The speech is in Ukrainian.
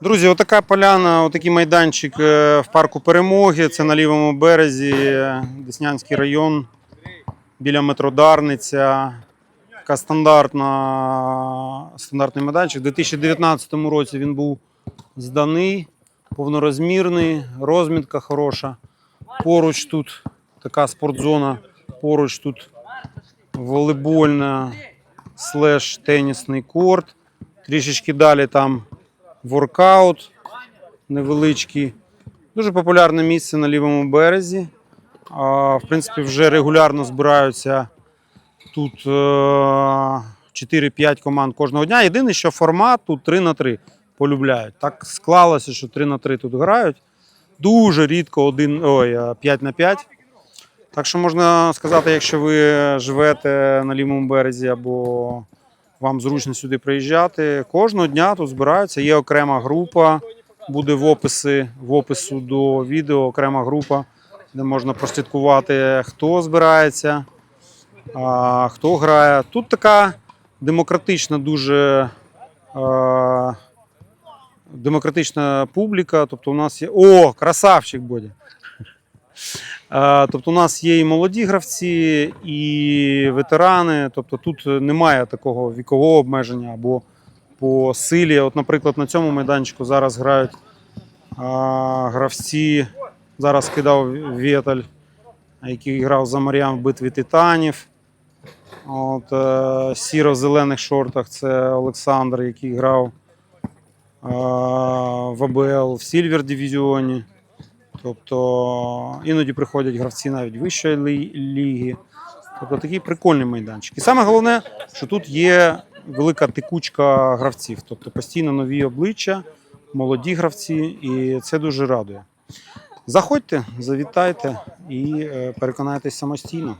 Друзі, отака поляна, отакий майданчик е, в парку перемоги. Це на лівому березі, е, Деснянський район, біля метро Дарниця. Така стандартна, стандартний майданчик. У 2019 році він був зданий, повнорозмірний, розмітка хороша. Поруч тут така спортзона, поруч тут волейбольна слеш тенісний корт. Трішечки далі там воркаут невеличкий. Дуже популярне місце на лівому березі. В принципі, вже регулярно збираються тут е, 4-5 команд кожного дня. Єдине, що формат тут 3 на 3 полюбляють. Так склалося, що 3 на 3 тут грають. Дуже рідко один, ой, е, 5 на 5. Так що можна сказати, якщо ви живете на лівому березі або вам зручно сюди приїжджати. Кожного дня тут збираються. Є окрема група, буде в описі, в опису до відео окрема група, де можна прослідкувати, хто збирається, а, хто грає. Тут така демократична, дуже е, демократична публіка. Тобто у нас є. О, красавчик Бодя! Е, Тобто, у нас є і молоді гравці, і ветерани. Тобто тут немає такого вікового обмеження або по силі. От, наприклад, на цьому майданчику зараз грають а, гравці. Зараз кидав Вєталь, який грав за Маріан в битві титанів. От, е, сіро-зелених шортах це Олександр, який грав е, в АБЛ в Сільвер дивізіоні. Тобто іноді приходять гравці навіть вищої лі- ліги. Тобто такий прикольний майданчик. І саме головне, що тут є велика текучка гравців, тобто постійно нові обличчя, молоді гравці, і це дуже радує. Заходьте, завітайте і е, переконайтесь самостійно.